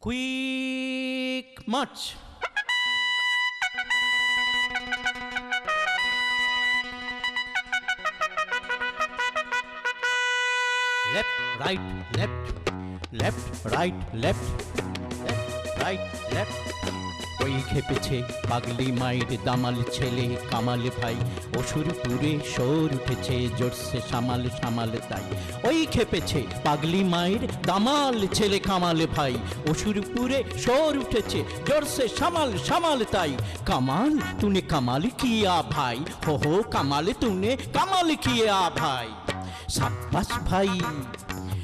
Quick march. Left, right, left, left, right, left, left, right, left. ওই খেপেছে পাগলি মায়ের দামাল ছেলে কামাল ভাই। অসুর পুরে সোর উঠেছে, জোরসে সামাল সামাল তাই। ওই খেপেছে পাগলি মায়ের দামাল ছেলে কামাল ভাই। অসুর পুরে সর উঠেছে, জোরসে সামাল সামাল তাই। কামাল তুনে কামাল কিয়া ভাই, হো হো কামাল তুনে কামাল কিয়া ভাই। সাব্বাস ভাই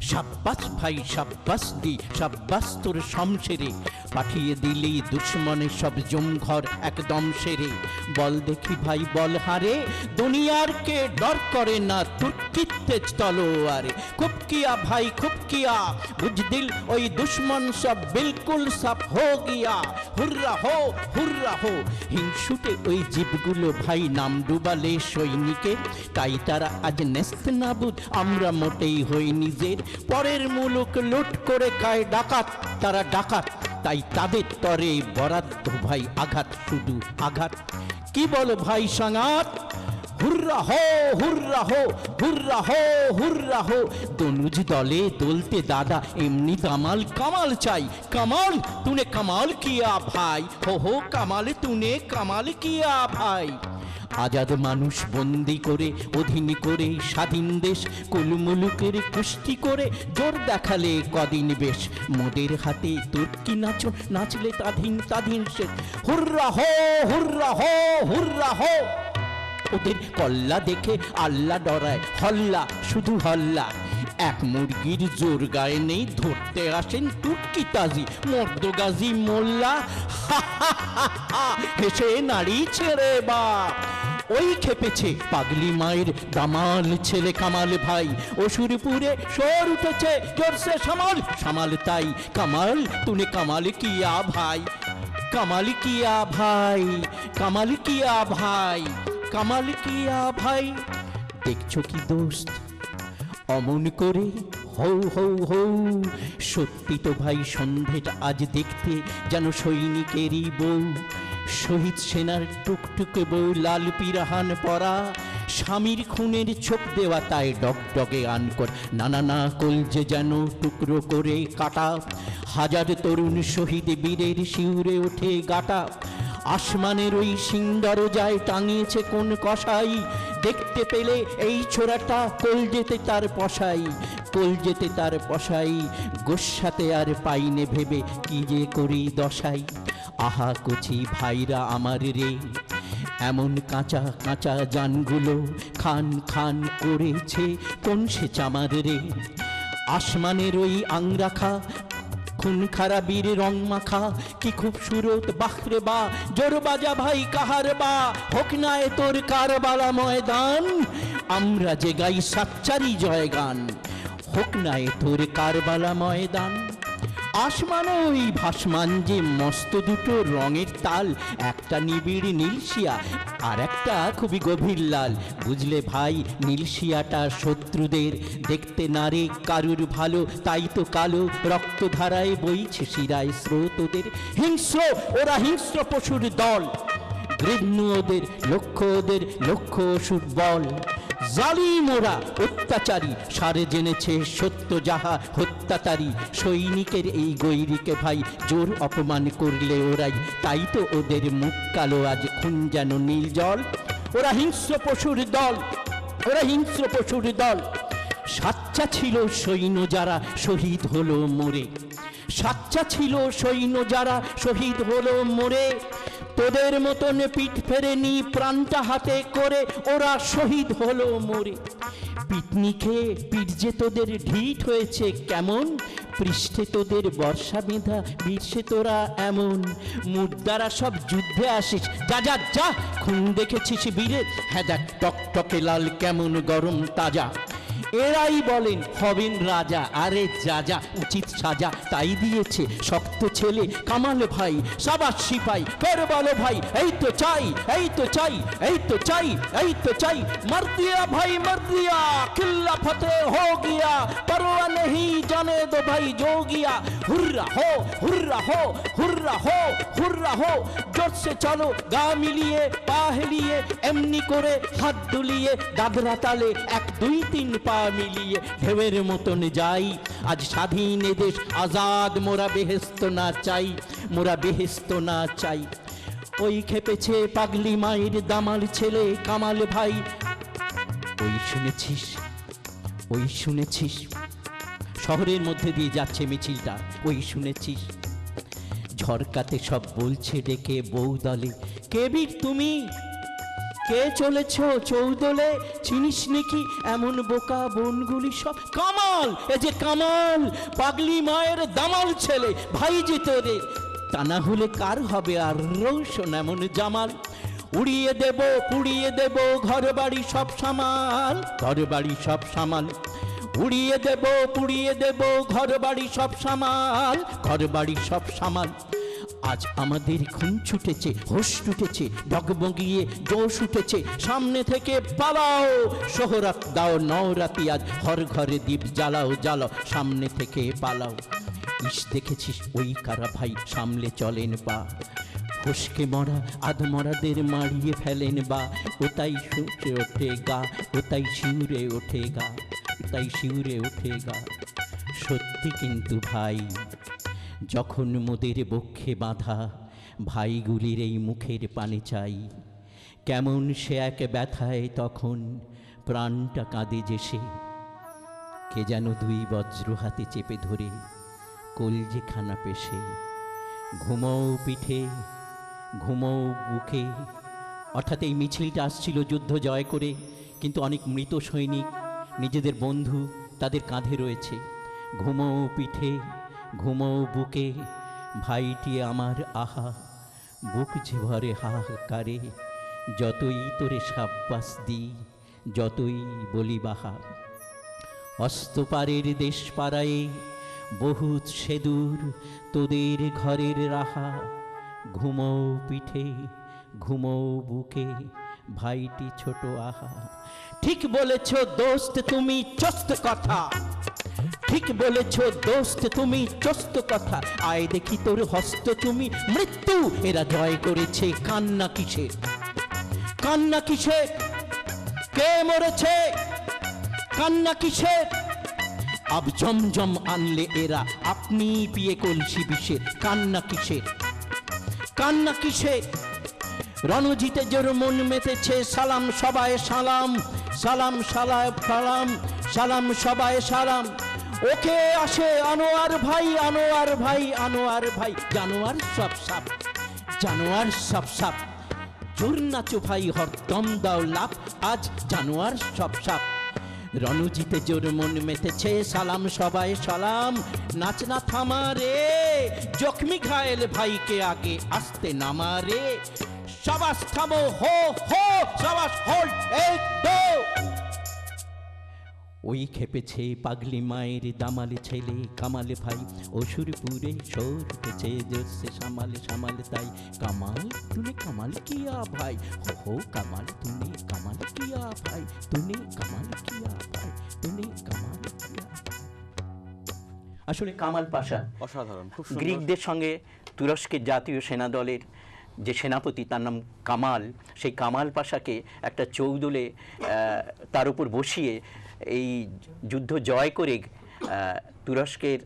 সাব্বাস ভাই, সাব্বাস দি সাব্বাস তোর শমশেরে পাঠিয়ে দিলি দুশ্মনের সব জমঘর একদম সেরে। বল দেখি ভাই, বল হারে, দুনিয়ার কে ডর করে না তুর্কিতে তলোয়ারে। খুব কিয়া ভাই খুব কিয়া বুঝ ওই দুশ্মন সব বিলকুল সব হো গিয়া। হুররা হো হুররা হো। হিংসুটে ওই জীবগুলো ভাই নাম ডুবালে সৈনিকের তাই তারা আজ নেস্ত নাবুদ, আমরা মোটেই হই নিজের। পরের মুলুক লুট করে খায় ডাকাত, তারা ডাকাত। তাই তাদের তরে বরাদ্দ ভাই আঘাত, শুধু আঘাত। কি বল ভাই সাঙাত? হো হো হো হো। দনুজ দলে দলতে দাদা, এমনি দামাল কামাল চাই। কামাল, তুনে কামাল কিয়া ভাই। হো হো, কামাল, তুনে কামাল কিয়া ভাই। আজাদ মানুষ বন্দি করে, অধীন করে স্বাধীন দেশ, কুলমুলুকের কুষ্টি করে জোর দেখালে কদিন বেশ। মোদের হাতে তুর্কি নাচো, নাচলে তাধীন তাধীন সে হুররা হো হুররা হো হুররা হো। ওদের কল্লা দেখে আল্লাহ ডরায়, হল্লা, শুধু হল্লা। এক মুরগির জোর গায়ে নেই, ধরতে আসেন তাজি, মর্দগাজি মোল্লা। হেসে ছেড়ে বা ওই খেপেছে পাগলি মায়ের দামাল ছেলে কামাল ভাই। অসুরপুরে সর উঠেছে, জোরসে সামাল সামাল তাই। কামাল তুনে কামাল কিয়া ভাই। কামাল কিয়া ভাই, কামাল কিয়া ভাই, কামাল কিয়া ভাই। দেখছ কি দোস্ত? অমন করে হৌ হৌ হৌ। সত্যি তো ভাই, সন্ধেটা আজ দেখতে যেন সৈনিকেরই বউ। শহীদ সেনার টুকটুকে বউ, লাল পিরাহান পরা। স্বামীর খুনের ছোপ দেওয়া তাই ডগডগে আন কর নানা না কলজে যেন টুকরো করে কাটা। হাজার তরুণ শহীদ বীরের শিউরে ওঠে গাটা। আসমানের ওই যায় টাঙিয়েছে কোন কষাই দেখতে পেলে এই ছোড়াটা কোল যেতে তার পশাই কোল যেতে তার পশাই গোসাতে আর পাইনে ভেবে কি যে করি দশাই। আহা কচি ভাইরা আমার রে, এমন কাঁচা কাঁচা জানগুলো খান খান করেছে কোন সে চামার রে? আসমানের ওই আংরাখা খুন খারাপির রং মাখা, কি খুব সুরত বাখরে বা, জোর বাজা ভাই কাহার বা, হোক না এ তোর কারবালা ময়দান, আমরা যে গাই সাচ্চারি জয় গান হোক না এ তোর কারবালা ময়দান। আসমান ওই ভাসমান যে মস্ত দুটো রঙের তাল, একটা নিবিড় নীলশিয়া আর একটা খুবই গভীর লাল। বুঝলে ভাই নীলশিয়াটা শত্রুদের, দেখতে নারে কারুর ভালো, তাই তো কালো। রক্তধারায় বইছে শিরায় স্রোত ওদের হিংস্র, ওরা হিংস্র পশুর দল। গৃহ্ণ ওদের, লক্ষ্য ওদের, লক্ষ্য অসুর বল। জালিম অত্যাচারী, সারে জেনেছে সত্য যাহা হত্যাচারী। সৈনিকের এই ভাই, জোর অপমান করলে ওরাই। তাই তো ওদের মুখ কালো, আজ খুন যেন নীল জল। ওরা হিংস্র পশুর দল, ওরা হিংস্র পশুর দল। সাচ্চা ছিল সৈন্য যারা শহীদ হলো মোরে। সাচ্চা ছিল সৈন্য যারা শহীদ হলো মোরে। তোদের মতন পিঠ ফেরেনি, প্রাণটা হাতে করে ওরা শহীদ হলো মরে। পিটনি খেয়ে পিঠ যে তোদের ঢিট হয়েছে কেমন? পৃষ্ঠে তোদের বর্ষা বেঁধা, বীরসে তোরা এমন। মুদ্রারা সব যুদ্ধে আসিস, যা যা যা। খুন দেখেছিস বীরের হ্যাঁ দেখ, টকটকে লাল কেমন গরম তাজা। এরাই বলেন হবেন রাজা, আরে যা যা, উচিত সাজা, তাই দিয়েছে শক্ত ছেলে কামাল ভাই, সাবাস সিপাই ফের বলো ভাই, এই তো চাই, এই তো চাই, এই তো চাই, এই তো চাই মারতিয়া ভাই মার দিয়া किल्ला फतेह हो गया परवा नहीं जाने दो भाई जो गया हुर्रा हो हुर्रा हो हुर्रा हो हुर्रा हो জোর সে চলো গা মিলিয়ে পা হেলিয়ে এমনি করে হাত দুলিয়ে দাদরা তালে এক দুই তিন পা মিলিয়ে ঢেউয়ের মতন যাই আজ স্বাধীন এদেশ আজাদ মোরা বেহেস্ত না চাই মোরা বেহেস্ত না চাই ওই খেপেছে পাগলি মায়ের দামাল ছেলে কামাল ভাই ওই শুনেছিস ওই শুনেছিস? শহরের মধ্যে দিয়ে যাচ্ছে মিছিলটা, ওই শুনেছিস? ঝরকাতে সব বলছে ডেকে বউ দলে কে বীর তুমি? কে চলেছ চৌদলে? চিনিস নাকি এমন বোকা বনগুলি সব? কামাল, এ যে কামাল, পাগলি মায়ের দামাল ছেলে, ভাই যে তোরে তা না হলে কার হবে আর রৌশন এমন জামাল? উড়িয়ে দেব, পুড়িয়ে দেব ঘর বাড়ি সব সামাল ঘর বাড়ি সব সামাল। উড়িয়ে দেব, পুড়িয়ে দেব ঘর বাড়ি সব সামাল ঘর বাড়ি সব সামাল। আজ আমাদের খুন ছুটেছে, হোশ ছুটেছে ডগবগিয়ে জোশ উঠেছে। সামনে থেকে পালাও, সোহরাত দাও নওরাতি আজ হর ঘরে দ্বীপ জ্বালাও জ্বালাও, সামনে থেকে পালাও। ইস, দেখেছিস ওই কারা ভাই, সামলে চলেন বা ফসকে মরা, আধমরাদের মারিয়ে ফেলেন বা। ওতাই সুটে ওঠে গা ওতাই শিউরে ওঠে গা ওতাই শিউরে ওঠে গা সত্যি কিন্তু ভাই, যখন মোদের বক্ষে বাঁধা, ভাইগুলির এই মুখের পানে চাই। কেমন সে এক ব্যথায় তখন প্রাণটা কাঁদে যে সে। কে যেন দুই বজ্র হাতে চেপে ধরে কলজে খানা পেশে। ঘুমও পিঠে ঘুমও বুকে। অর্থাৎ এই মিছিলটা আসছিল যুদ্ধ জয় করে, কিন্তু অনেক মৃত সৈনিক, নিজেদের বন্ধু তাদের কাঁধে রয়েছে। ঘুমও পিঠে, ঘুমও বুকে। ভাইটি আমার, আহা, বুক যে ভরে হাহাকারে, যতই তোরে সাব্বাস দিই, যতই বলি বাহা। অস্তপারের দেশ পাড়ায় বহুত সেদূর তোদের ঘরের রাহা। ঘুমও পিঠে, ঘুমও বুকে, ভাইটি ছোট আহা। ঠিক বলেছ দোস্ত তুমি চস্ত কথা। ঠিক বলেছ দোস্ত তুমি চস্ত কথা। আয় দেখি তোর হস্ত তুমি মৃত্যু। এরা জয় করেছে কান্না কিসে? কান্না কিসে? কে মরেছে? কান্না কিসে? আব জমজম আনলে এরা। আপনি পিয়ে কলসি বিষের কান্না কিসের কান্না কিসে? রণজিতে জোর মন মেতেছে, সালাম সবাই সালাম সালাম সালাম সালাম সালাম সবাই সালাম। ওকে আসে আনোয়ার ভাই আনোয়ার ভাই আনোয়ার ভাই, জানোয়ার সব সাপ, জানোয়ার সব সাপ। জোর নাচো ভাই, হরদম দাও লাভ আজ জানোয়ার সব সাপ। রণজিতে জোর মন মেতেছে, সালাম সবাই, সালাম। নাচ না থামা রে জখমি ঘায়েল ভাইকে আগে আসতে নামারে সবাস থামো, হো হো, সবাস হোল্ড এই ওই খেপেছে পাগলি মায়ের দামালে ছেলে কামালে ভাই। অসুরপুরে সর উঠেছে জোরসে সামালে সামালে তাই। কামাল তুনে কামাল কিয়া ভাই? হো হো কামাল তুনে কামাল কিয়া ভাই? তুনে কামাল কিয়া ভাই? তুনে কামাল কিয়া আসলে কামাল পাশা অসাধারণ গ্রিকদের সঙ্গে তুরস্কের জাতীয় সেনা দলের যে সেনাপতি তার নাম কামাল সেই কামাল পাশাকে একটা চৌদুলে তার উপর বসিয়ে এই যুদ্ধ জয় করে তুরস্কের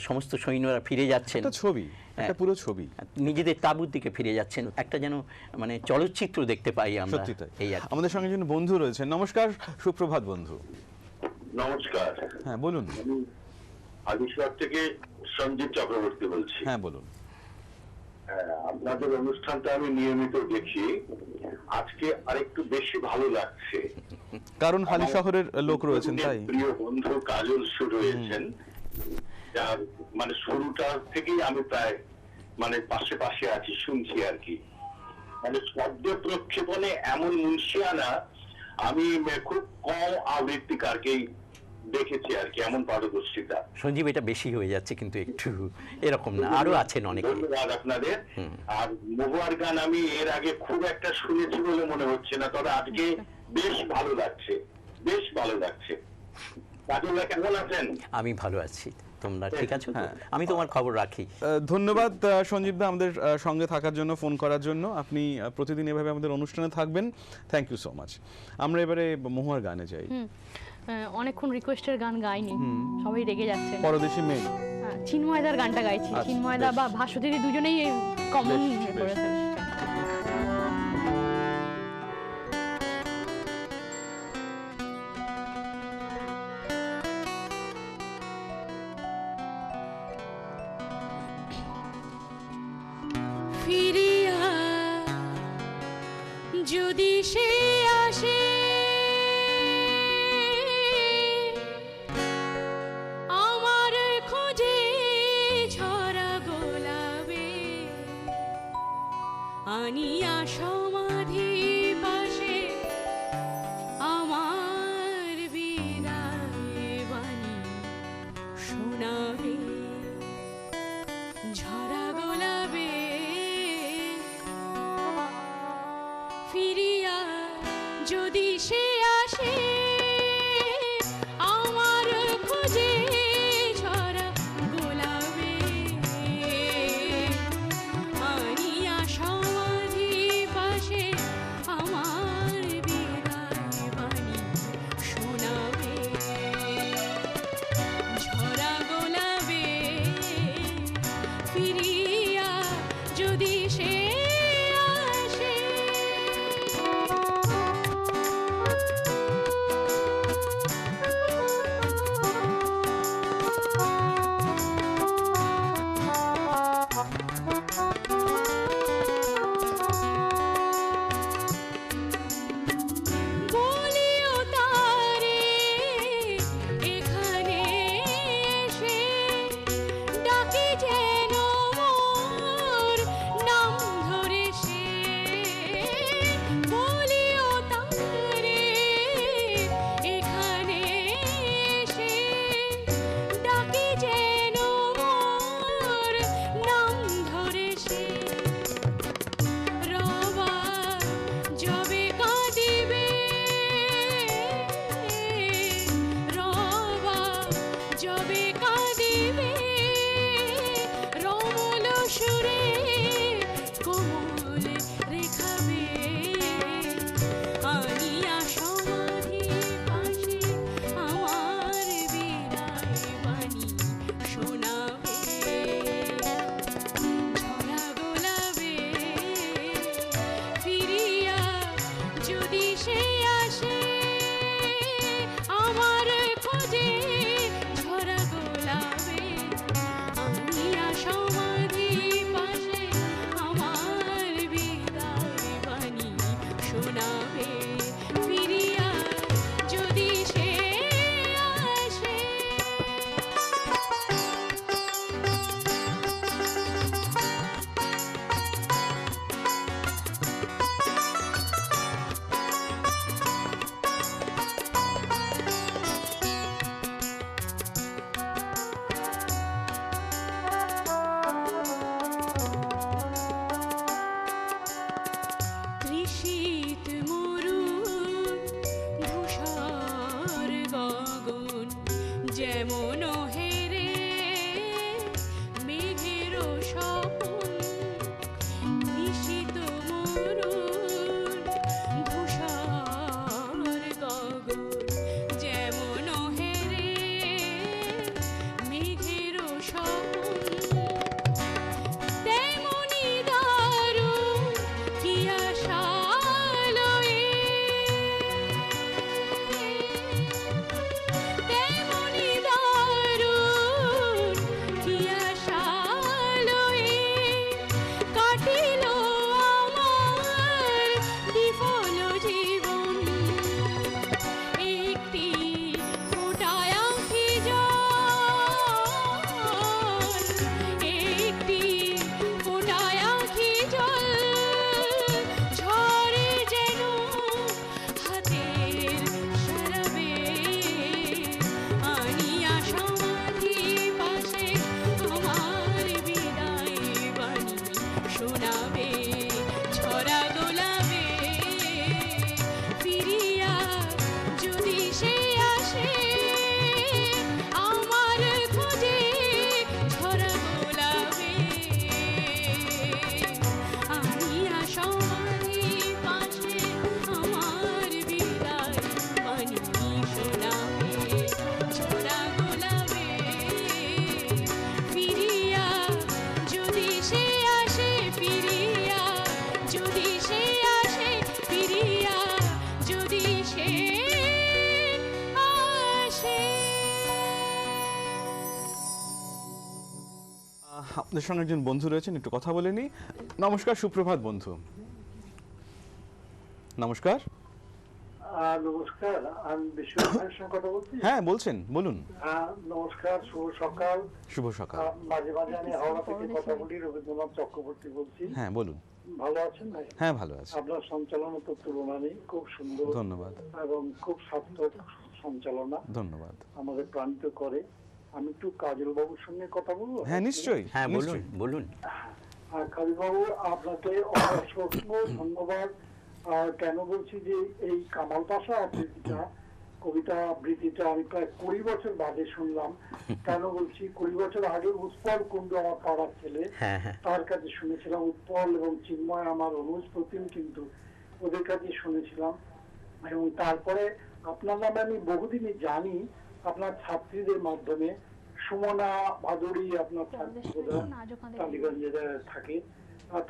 সমস্ত সৈন্যরা ফিরে যাচ্ছেন। একটা ছবি একটা পুরো ছবি। নিজেদের তাঁবুর দিকে ফিরে যাচ্ছেন। একটা যেন মানে চলচ্চিত্র দেখতে পাই আমরা সত্যি তাই। এই আমাদের সঙ্গে যেন বন্ধু রয়েছেন নমস্কার সুপ্রভাত বন্ধু। নমস্কার। হ্যাঁ বলুন। আদিশ্বর থেকে সঞ্জীব চক্রবর্তী বলছি। হ্যাঁ বলুন। হ্যাঁ, আপনাদের অনুষ্ঠানটা আমি নিয়মিত দেখি। আজকে আরেকটু বেশি ভালো লাগছে। কারণ হালি শহরের লোক রয়েছেন তাই? প্রিয় বন্ধু কাজল শুরু হয়েছেন। যার মানে শুরুটা থেকেই আমি প্রায় মানে পাশে পাশে আছি শুনছি আর কি। মানে শব্দ প্রক্ষেপণে এমন মুন্সিয়ানা আমি খুব কম আবৃত্তিকারকেই দেখেছি আর কি এমন পারদর্শিতা। সঞ্জীব এটা বেশি হয়ে যাচ্ছে কিন্তু একটু এরকম না আরও আছেন অনেকে ধন্যবাদ আপনাদের। আর মহুয়ার গান আমি এর আগে খুব একটা শুনেছি বলে মনে হচ্ছে না তবে আজকে বেশ ভালো লাগছে বেশ ভালো লাগছে। কেমন আছেন? আমি ভালো আছি। তোমরা ঠিক আছো হ্যাঁ। আমি তোমার খবর রাখি। আহ, ধন্যবাদ সঞ্জীব দা আমাদের সঙ্গে থাকার জন্য ফোন করার জন্য। আপনি প্রতিদিন এভাবে আমাদের অনুষ্ঠানে থাকবেন। থ্যাংক ইউ সো মাচ আমরা এবারে মহুয়ার গানে যাই। অনেকক্ষণ রিকোয়েস্টের গান গাইনি। সবাই রেগে যাচ্ছে। পরদেশি মেঘ হ্যাঁ, চিন্ময়দার গানটা গাইছি। আচ্ছা, চিন্ময়দা বা ভাস্বতীদি দুজনেই কমন। করেছে ফিরিয়া যদি শোনাবে আহ, আপনাদের সঙ্গে একজন বন্ধু রয়েছেন একটু কথা বলে নিই। নমস্কার সুপ্রভাত বন্ধু। নমস্কার। নমস্কার আমি বিশ্বনাথের সঙ্গে কথা বলছি? হ্যাঁ বলছেন বলুন। নমস্কার শুভ সকাল। শুভ সকাল। মাঝে মাঝে আমি হাওড়া থেকে কথা বলি রবীন্দ্রনাথ চক্রবর্তী বলছি। হ্যাঁ বলুন। ভালো আছেন ভাই হ্যাঁ ভালো আছে। আপনার সঞ্চালনা তো তুলনা নেই খুব সুন্দর। ধন্যবাদ। এবং খুব সার্থক সঞ্চালনা ধন্যবাদ। আমাদের প্রাণিত করে। আমি একটু কাজল বাবুর সঙ্গে কথা বলব? হ্যাঁ নিশ্চয়ই হ্যাঁ বলুন বলুন। কাজল বাবু আপনাকে অসংখ্য ধন্যবাদ। আর কেন বলছি যে এই কামাল পাশা আবৃত্তিটা কবিতা আবৃত্তিটা আমি প্রায় কুড়ি বছর বাদে শুনলাম। কেন বলছি কুড়ি বছর আগে উৎপল কুণ্ডু আমার পাড়ার ছেলে হ্যাঁ হ্যাঁ। তার কাছে শুনেছিলাম উৎপল এবং চিন্ময় আমার অনুজ প্রতিম কিন্তু ওদের কাছে শুনেছিলাম। এবং তারপরে আপনার নামে আমি বহুদিনই জানি আপনার ছাত্রীদের মাধ্যমে সুমনা ভাদুরী আপনার টালিগঞ্জে থাকে।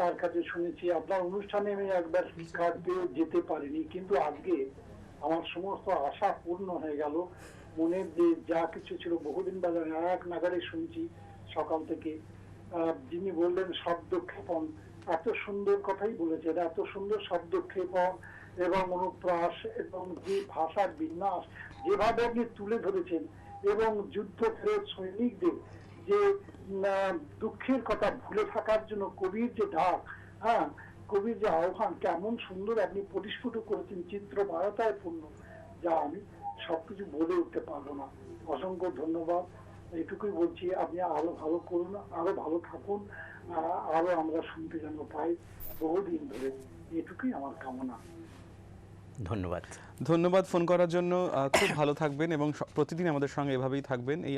তার কাছে শুনেছি আপনার অনুষ্ঠানে আমি একবার কার্ড পেয়ে যেতে পারিনি কিন্তু আজকে আমার সমস্ত আশা পূর্ণ হয়ে গেল। মনের যে যা কিছু ছিল বহুদিন আমি এক নাগারে শুনছি সকাল থেকে। যিনি বললেন শব্দক্ষেপণ। এত সুন্দর কথাই বলেছেন এত সুন্দর শব্দক্ষেপণ। এবং অনুপ্রাস এবং যে ভাষার বিন্যাস যেভাবে আপনি তুলে ধরেছেন এবং যুদ্ধ ফেরত সৈনিকদের যে দুঃখের কথা ভুলে থাকার জন্য কবির যে ডাক হ্যাঁ কবির যে আহ্বান, কেমন সুন্দর আপনি পরিস্ফুট করেছেন চিত্র বারতায় পূর্ণ, যা আমি সবকিছু বলে উঠতে পারব না। অসংখ্য ধন্যবাদ। এটুকুই বলছি, আপনি আরও ভালো করুন, আরও ভালো থাকুন আরও আমরা শুনতে যেন পাই বহুদিন ধরে। এটুকুই আমার কামনা। ধন্যবাদ। ধন্যবাদ ফোন করার জন্য। খুব ভালো থাকবেন এবং প্রতিদিন আমাদের সঙ্গে এভাবেই থাকবেন। এই